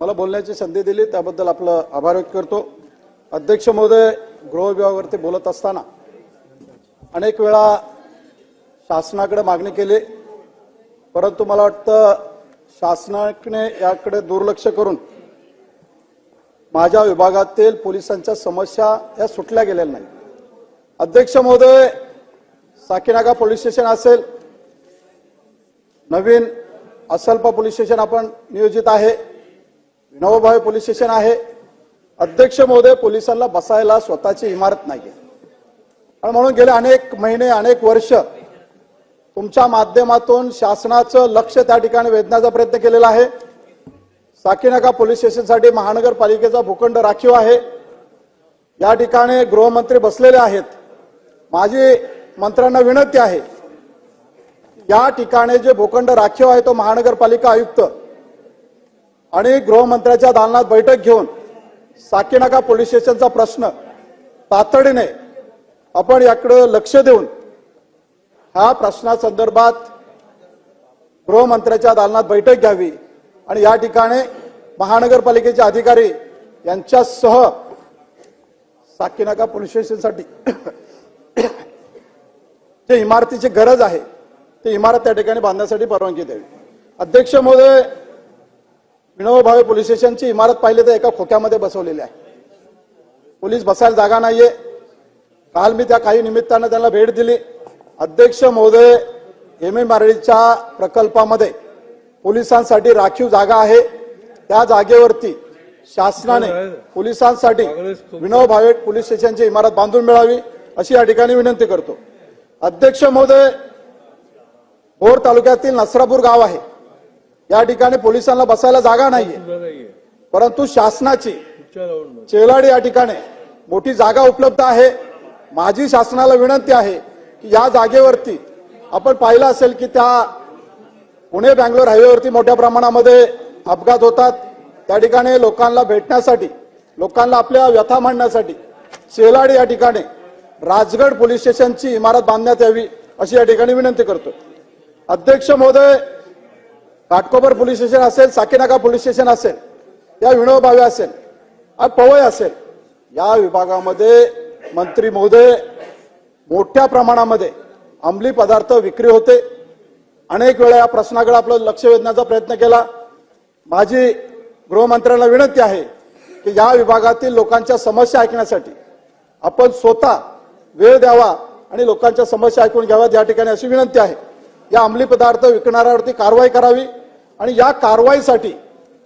मला बोलण्याची संधी दिली त्याबद्दल आपलं आभार व्यक्त करतो. अध्यक्ष महोदय गृह विभागावरती बोलत असताना अनेक वेळा शासनाकडे मागणी केली परंतु मला वाटतं शासनाने याकडे दुर्लक्ष करून माझ्या विभागातील पोलिसांच्या समस्या या सुटल्या गेलेल्या नाही अध्यक्ष महोदय साकीनागा पोलीस स्टेशन असेल नवीन असल्पा पोलीस स्टेशन आपण नियोजित आहे. विनोबाभावे पोलीस स्टेशन आहे. अध्यक्ष महोदय पोलिसांना बसायला स्वतःची इमारत नाहीये. आणि म्हणून गेले अनेक महिने अनेक वर्ष तुमच्या माध्यमातून शासनाचं लक्ष त्या ठिकाणी वेधण्याचा प्रयत्न केलेला आहे. साकीनाका पोलीस स्टेशनसाठी महानगरपालिकेचा भूखंड राखीव आहे. या ठिकाणी गृहमंत्री बसलेले आहेत. माझी मंत्र्यांना विनंती आहे या ठिकाणी जे भूखंड राखीव आहे तो महानगरपालिका आयुक्त आणि गृहमंत्र्याच्या दालनात बैठक घेऊन साकीनाका पोलीस स्टेशनचा प्रश्न तातडीने आपण याकडे लक्ष देऊन ह्या प्रश्नासंदर्भात गृहमंत्र्याच्या दालनात बैठक घ्यावी आणि या ठिकाणी महानगरपालिकेचे अधिकारी यांच्यासह साकीनाका पोलीस स्टेशनसाठी जे इमारतीची गरज आहे ती इमारत त्या ठिकाणी बांधण्यासाठी परवानगी द्यावी. अध्यक्ष महोदय विनोबा भावे पोलीस स्टेशनची इमारत पाहिली तर एका खोक्यामध्ये बसवलेली आहे. पोलीस बसायला जागा नाहीये. काल मी त्या काही निमित्तानं त्यांना भेट दिली. अध्यक्ष महोदय एम एम प्रकल्पामध्ये पोलिसांसाठी राखीव जागा आहे. त्या जागेवरती शासनाने पोलिसांसाठी विनोबा भावे पोलीस स्टेशनची इमारत बांधून मिळावी अशी या ठिकाणी विनंती करतो. अध्यक्ष महोदय भोर तालुक्यातील नसरापूर गाव आहे. या ठिकाणी पोलिसांना बसायला जागा नाहीये. परंतु शासनाची चेलाडी या ठिकाणी मोठी जागा उपलब्ध आहे. माझी शासनाला विनंती आहे की या जागेवरती आपण पाहिलं असेल की त्या पुणे बँगलोर हायवेवरती मोठ्या प्रमाणामध्ये अपघात होतात. त्या ठिकाणी लोकांना भेटण्यासाठी लोकांना आपल्या व्यथा मांडण्यासाठी चेलाडी या ठिकाणी राजगड पोलीस स्टेशनची इमारत बांधण्यात यावी अशी या ठिकाणी विनंती करतो अध्यक्ष महोदय घाटकोपर पोलीस स्टेशन असेल साकीनाका पोलीस स्टेशन असेल या विनोबावे असेल पवई असेल या विभागामध्ये मंत्री महोदय मोठ्या प्रमाणामध्ये अंमली पदार्थ विक्री होते. अनेक वेळा या प्रश्नाकडे आपलं लक्ष वेधण्याचा प्रयत्न केला. माझी गृहमंत्र्यांना विनंती आहे की या विभागातील लोकांच्या समस्या ऐकण्यासाठी आपण स्वतः वेळ द्यावा आणि लोकांच्या समस्या ऐकून घ्याव्यात. या ठिकाणी अशी विनंती आहे. या अंमली पदार्थ विकणाऱ्यावरती कारवाई करावी. आणि या कारवाईसाठी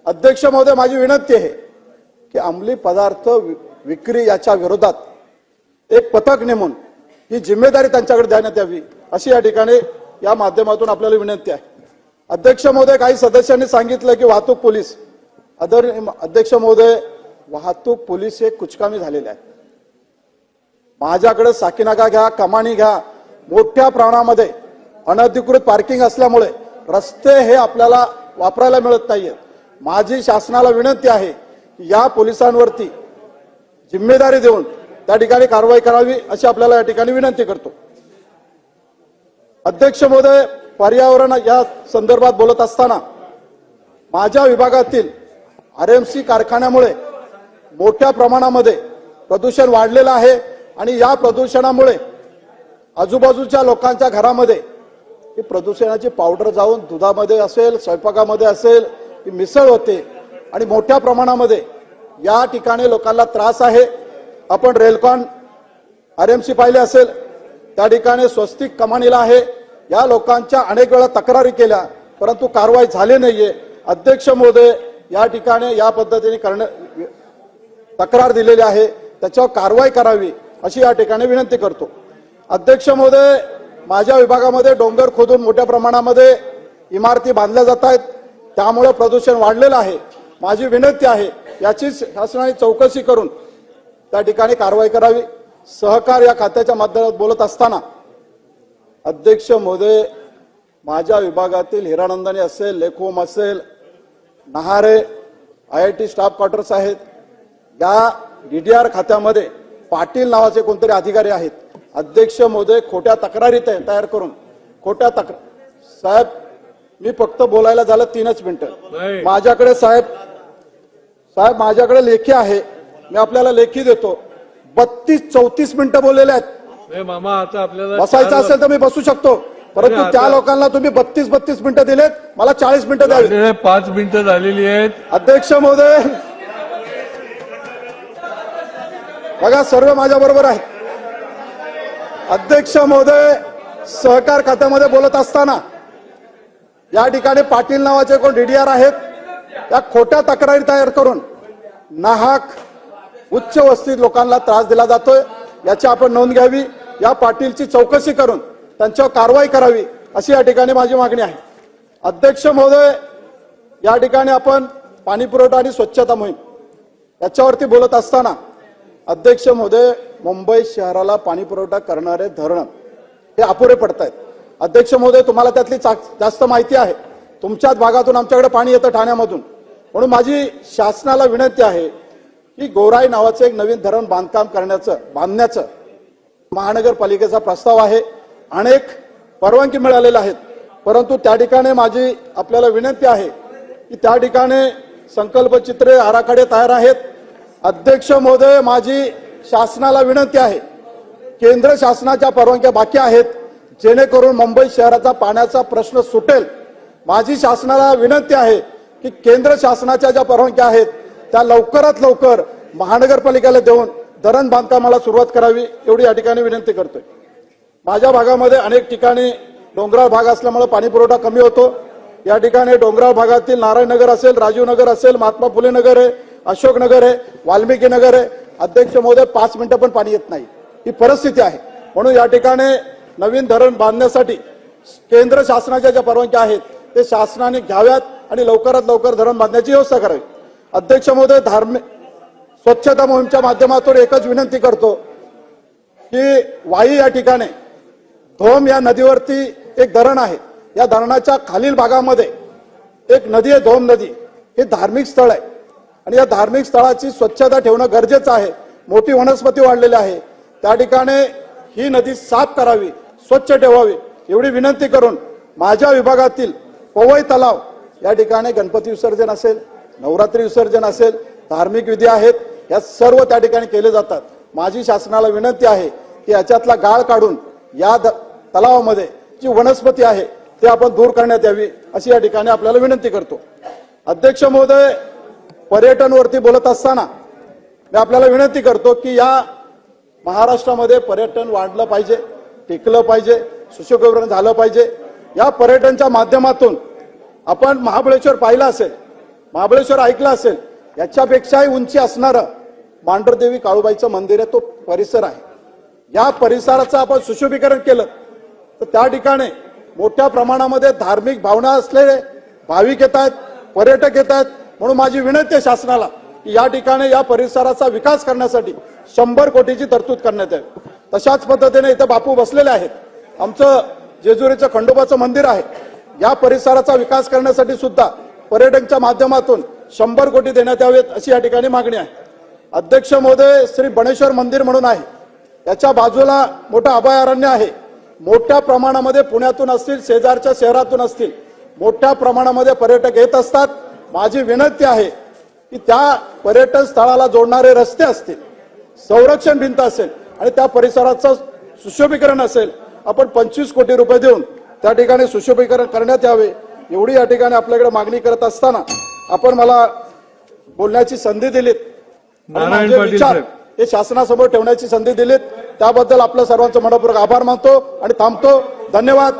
अध्यक्ष महोदय माझी विनंती आहे की अंमली पदार्थ विक्री याच्या विरोधात एक पथक नेमून ही जिम्मेदारी त्यांच्याकडे देण्यात यावी अशी या ठिकाणी या माध्यमातून आपल्याला विनंती आहे. अध्यक्ष महोदय काही सदस्यांनी सांगितलं की वाहतूक पोलीस अदर अध्यक्ष महोदय वाहतूक पोलीस हे कुचकामी झालेले आहे माझ्याकडे साकीनाका घ्या कमानी घ्या मोठ्या प्रमाणामध्ये अनधिकृत पार्किंग असल्यामुळे रस्ते हे आपल्याला वापरायला मिळत नाहीये. माझी शासनाला विनंती आहे की या पोलिसांवरती जिम्मेदारी देऊन त्या ठिकाणी कारवाई करावी अशी आपल्याला या ठिकाणी विनंती करतो. अध्यक्ष महोदय पर्यावरण या संदर्भात बोलत असताना माझ्या विभागातील आर एम सी कारखान्यामुळे मोठ्या प्रमाणामध्ये प्रदूषण वाढलेलं आहे आणि या प्रदूषणामुळे आजूबाजूच्या लोकांच्या घरामध्ये ही प्रदूषणाची पावडर जाऊन दुधामध्ये असेल स्वयंपाकामध्ये असेल ती मिसळ होते. आणि मोठ्या प्रमाणामध्ये या ठिकाणी लोकांना त्रास आहे. आपण रेलकॉन आर एम सी पाहिले असेल त्या ठिकाणी स्वस्तिक कमानीला आहे. या लोकांच्या अनेक वेळा तक्रारी केल्या परंतु कारवाई झाली नाहीये. अध्यक्ष महोदय या ठिकाणी या पद्धतीने करण्या तक्रार दिलेली आहे. त्याच्यावर कारवाई करावी अशी या ठिकाणी विनंती करतो. अध्यक्ष महोदय माझ्या विभागामध्ये डोंगर खोदून मोठ्या प्रमाणामध्ये इमारती बांधल्या जात आहेत. त्यामुळे प्रदूषण वाढलेलं आहे. माझी विनंती आहे याची शासनाने चौकशी करून त्या ठिकाणी कारवाई करावी. सहकार या खात्याच्या माध्यमात बोलत असताना अध्यक्ष मोदे माझ्या विभागातील हिरानंदानी असेल लेखोम असेल नहारे I I T staff quarters आहेत. या डीडीआर खात्यामध्ये पाटील नावाचे कोणतरी अधिकारी आहेत. अध्यक्ष महोदय खोट्या तक्रारी तय- तयार करून. खोट्या तक्रार साहेब मी फक्त बोलायला झालं तीनच. मिनिटं. माझ्याकडे साहेब साहेब माझ्याकडे लेखी आहे. मी आपल्याला लेखी देतो. बत्तीस चौतीस मिनिटं बोललेले आहेत. मामा आता आपल्याला बसायचं असेल तर मी बसू शकतो. परंतु त्या लोकांना तुम्ही बत्तीस बत्तीस मिनिटं दिलेत. मला चाळीस मिनिटं द्यावी. पाच मिनिटं झालेली आहेत. अध्यक्ष महोदय बघा सर्व माझ्या बरोबर आहेत अध्यक्ष महोदय सहकार खात्यामध्ये बोलत असताना या ठिकाणी पाटील नावाचे कोण डीडीआर आहेत त्या खोट्या तक्रारी तयार करून नाहक उच्च वस्तीत लोकांना त्रास दिला जातोय. याची आपण नोंद घ्यावी. या पाटीलची चौकशी करून त्यांच्यावर कारवाई करावी अशी या ठिकाणी माझी मागणी आहे. अध्यक्ष महोदय या ठिकाणी आपण पाणी पुरवठा आणि स्वच्छता मोहीम याच्यावरती बोलत असताना अध्यक्ष महोदय मुंबई शहराला पाणी पुरवठा करणारे धरण हे अपुरे पडत आहेत अध्यक्ष महोदय तुम्हाला त्यातली जास्त माहिती आहे. तुमच्याच भागातून आमच्याकडे पाणी येतं ठाण्यामधून. म्हणून माझी शासनाला विनंती आहे की गोराई नावाचं एक नवीन धरण बांधकाम करण्याचं बांधण्याचं महानगरपालिकेचा प्रस्ताव आहे. अनेक परवानगी मिळालेल्या आहेत. परंतु त्या ठिकाणी माझी आपल्याला विनंती आहे की त्या ठिकाणी संकल्पचित्रे आराखडे तयार आहेत. अध्यक्ष महोदय माझी शासनाला विनंती आहे. केंद्र शासनाच्या परवानग्या बाकी आहेत. जेणेकरून मुंबई शहराचा पाण्याचा प्रश्न सुटेल. माझी शासनाला विनंती आहे की केंद्र शासनाच्या ज्या परवानग्या आहेत त्या लवकरात लवकर महानगरपालिकेला देऊन धरण बांधकामाला सुरुवात करावी एवढी या ठिकाणी विनंती करतोय. माझ्या भागामध्ये अनेक ठिकाणी डोंगराळ भाग असल्यामुळे पाणीपुरवठा कमी होतो. या ठिकाणी डोंगराळ भागातील नारायण नगर असेल राजीव नगर असेल महात्मा फुले नगर आहे अशोकनगर आहे वाल्मिकी नगर आहे. अध्यक्ष महोदय पाच मिनिटं पण पाणी येत नाही. ही परिस्थिती आहे. म्हणून या ठिकाणी नवीन धरण बांधण्यासाठी केंद्र शासनाच्या ज्या परवानग्या आहेत ते शासनाने घ्याव्यात आणि लवकरात लवकर धरण बांधण्याची व्यवस्था करावी. अध्यक्ष महोदय धार्मिक स्वच्छता मोहीमच्या माध्यमातून एकच विनंती करतो की वाई या ठिकाणी धोम या नदीवरती एक धरण आहे. या धरणाच्या खालील भागामध्ये एक नदी आहे धोम नदी. हे धार्मिक स्थळ आहे. आणि या धार्मिक स्थळाची स्वच्छता ठेवणं गरजेचं आहे. मोठी वनस्पती वाढलेली आहे. त्या ठिकाणी ही नदी साफ करावी स्वच्छ ठेवावी एवढी विनंती करून माझ्या विभागातील पवई तलाव या ठिकाणी गणपती विसर्जन असेल नवरात्री विसर्जन असेल धार्मिक विधी आहेत या सर्व त्या ठिकाणी केले जातात. माझी शासनाला विनंती आहे की याच्यातला गाळ काढून या द- तलावामध्ये जी वनस्पती आहे ती आपण दूर करण्यात यावी अशी या ठिकाणी आपल्याला विनंती करतो. अध्यक्ष महोदय पर्यटनवरती बोलत असताना मी आपल्याला विनंती करतो की या महाराष्ट्रामध्ये पर्यटन वाढलं पाहिजे टिकलं पाहिजे सुशोभीकरण झालं पाहिजे. या पर्यटनच्या माध्यमातून आपण महाबळेश्वर पाहिलं असेल महाबळेश्वर ऐकलं असेल याच्यापेक्षाही उंची असणारं मांढरदेवी काळूबाईचं मंदिर आहे तो परिसर आहे. या परिसराचं आपण सुशोभीकरण केलं तर त्या ठिकाणी मोठ्या प्रमाणामध्ये धार्मिक भावना असलेले भाविक येत आहेत पर्यटक येत आहेत म्हणून माझी विनंती आहे शासनाला की या ठिकाणी या परिसराचा विकास करण्यासाठी शंभर कोटीची तरतूद करण्यात यावी. तशाच पद्धतीने इथं बापू बसलेले आहेत. आमचं जेजुरीचं खंडोबाचं मंदिर आहे. या परिसराचा विकास करण्यासाठी सुद्धा पर्यटनच्या माध्यमातून शंभर कोटी देण्यात यावेत अशी या ठिकाणी मागणी आहे. अध्यक्ष महोदय श्री बणेश्वर मंदिर म्हणून आहे. याच्या बाजूला मोठं अभयारण्य आहे. मोठ्या प्रमाणामध्ये पुण्यातून असतील शेजारच्या शहरातून असतील मोठ्या प्रमाणामध्ये पर्यटक येत असतात. माझी विनंती आहे की त्या पर्यटन स्थळाला जोडणारे रस्ते असतील संरक्षण भिंत असेल आणि त्या परिसराचं सुशोभीकरण असेल आपण पंचवीस कोटी रुपये देऊन त्या ठिकाणी सुशोभीकरण करण्यात यावे एवढी या ठिकाणी आपल्याकडे मागणी करत असताना आपण मला बोलण्याची संधी दिलीत. विचार. हे शासनासमोर ठेवण्याची संधी दिलीत. त्याबद्दल आपल्या सर्वांचं मनपूर्वक आभार मानतो आणि थांबतो. धन्यवाद.